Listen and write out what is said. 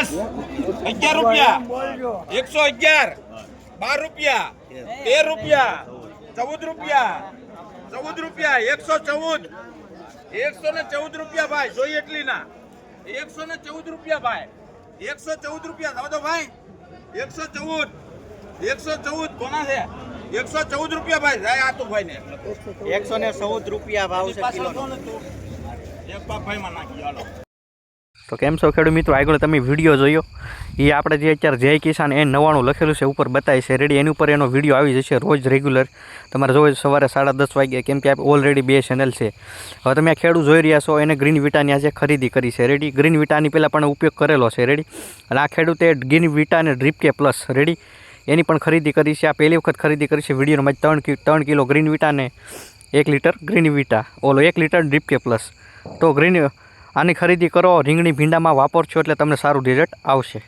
દસ અગિયાર રૂપિયા. એકસો અગિયાર. બાર રૂપિયા. તેર રૂપિયા. ચૌદ રૂપિયા. ચૌદ રૂપિયા. એકસો ચૌદ. એકસો ને ચૌદ રૂપિયા ભાઈ. જોઈ એટલી ના એકસો ને ચૌદ રૂપિયા ભાઈ. એકસો ચૌદ રૂપિયા. થવા દો ભાઈ. એકસો ચૌદ. એકસો ચૌદ કોના છે? એકસો ચૌદ રૂપિયા ભાઈ. જાય આ તો ભાઈ ને એકસો ને ચૌદ રૂપિયા ભાવ છે કિલો એક બાપ ભાઈ માં નાખી હાલો. તો કેમ છો ખેડૂત મિત્રો? આગળ તમે વીડિયો જોયો. એ આપણે જે અત્યારે જય કિસાન એ નવાણું લખેલું છે, ઉપર બતાવી છે. રેડી એની ઉપર એનો વીડિયો આવી જશે રોજ રેગ્યુલર તમારે જોવો સવારે સાડા દસ વાગ્યે, કેમ કે ઓલરેડી બે ચેનલ છે. હવે તમે આ ખેડૂત જોઈ રહ્યા છો, એને ગ્રીન વિટાની આજે ખરીદી કરી છે. રેડી ગ્રીન વિટાની પહેલાં પણ ઉપયોગ કરેલો છે. રેડી અને આ ખેડૂતે ગ્રીન વિટા અને ડ્રીપ કે પ્લસ રેડી એની પણ ખરીદી કરી છે. આ પહેલી વખત ખરીદી કરી છે વિડીયોમાં ત્રણ ત્રણ કિલો ગ્રીન વિટા અને એક લીટર ગ્રીન વિટા. ઓલો એક લીટર ડ્રીપ કે પ્લસ તો ગ્રીન આની ખરીદી કરો રીંગણી ભીંડામાં વાપરશો એટલે તમને સારું રિઝલ્ટ આવશે.